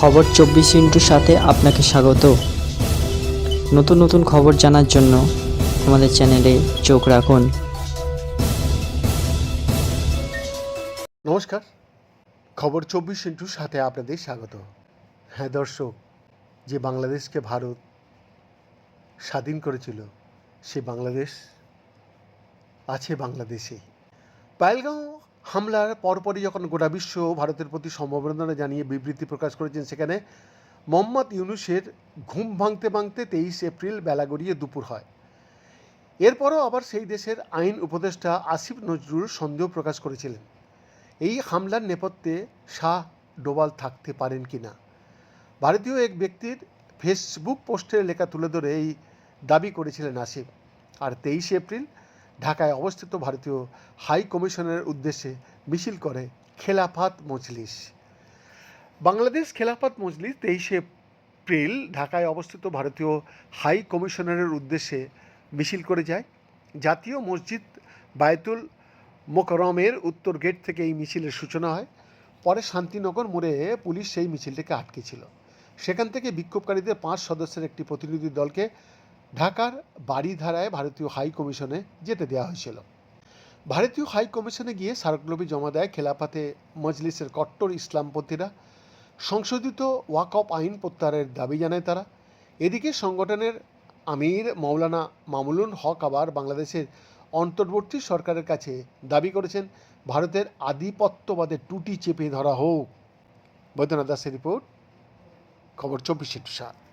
খবর চব্বিশ ইন্টুর সাথে আপনাকে স্বাগত। নতুন নতুন খবর জানার জন্য আমাদের চ্যানেলে চোখ রাখুন। নমস্কার। খবর চব্বিশ ইন্টুর সাথে আপনাদের স্বাগত। হ্যাঁ দর্শক, যে বাংলাদেশকে ভারত স্বাধীন করেছিল, সে বাংলাদেশ আছে বাংলাদেশে পায়েলগাঁও হামলার পরপরই যখন গোটা বিশ্ব ভারতের প্রতি সমবেদনা জানিয়ে বিবৃতি প্রকাশ করেছেন, সেখানে মোহাম্মদ ইউনুসের ঘুম ভাঙতে ভাঙতে তেইশ এপ্রিল বেলা গড়িয়ে দুপুর হয়। এরপরও আবার সেই দেশের আইন উপদেষ্টা আসিফ নজরুল সন্দেহ প্রকাশ করেছিলেন, এই হামলার নেপথ্যে শাহ ডোবাল থাকতে পারেন কি না? ভারতীয় এক ব্যক্তির ফেসবুক পোস্টের লেখা তুলে ধরে এই দাবি করেছিলেন আসিফ। আর তেইশে এপ্রিল ঢাকায় অবস্থিত ভারতীয় হাই কমিশনের উদ্দেশ্যে মিছিল করে খেলাফাত মজলিস। বাংলাদেশ খেলাফাত মজলিস তেইশে এপ্রিল ঢাকায় অবস্থিত ভারতীয় হাই কমিশনারের উদ্দেশ্যে মিছিল করে যায়। জাতীয় মসজিদ বায়তুল মোকরমের উত্তর গেট থেকে এই মিছিলের সূচনা হয়। পরে শান্তিনগর মোড়ে পুলিশ সেই মিছিলটিকে আটকেছিল সেখান থেকে বিক্ষোভকারীদের পাঁচ সদস্যের একটি প্রতিনিধি দলকে ঢাকার বাড়িধারায় ভারতীয় হাই কমিশনে যেতে দেওয়া হয়েছিল। ভারতীয় হাই কমিশনে গিয়ে স্মারকলিপি জমা দেয় খেলাফাতে মজলিসের কট্টর ইসলামপন্থীরা। সংশোধিত ওয়াকফ আইন প্রত্যাহারের দাবি জানায় তারা। এদিকে সংগঠনের আমির মৌলানা মামুনুল হক আবার বাংলাদেশের অন্তর্বর্তী সরকারের কাছে দাবি করেছেন, ভারতের আধিপত্যবাদের টুটি চেপে ধরা হোক। বৈদ্যনাথ দাসের রিপোর্ট, খবর চব্বিশে সাত।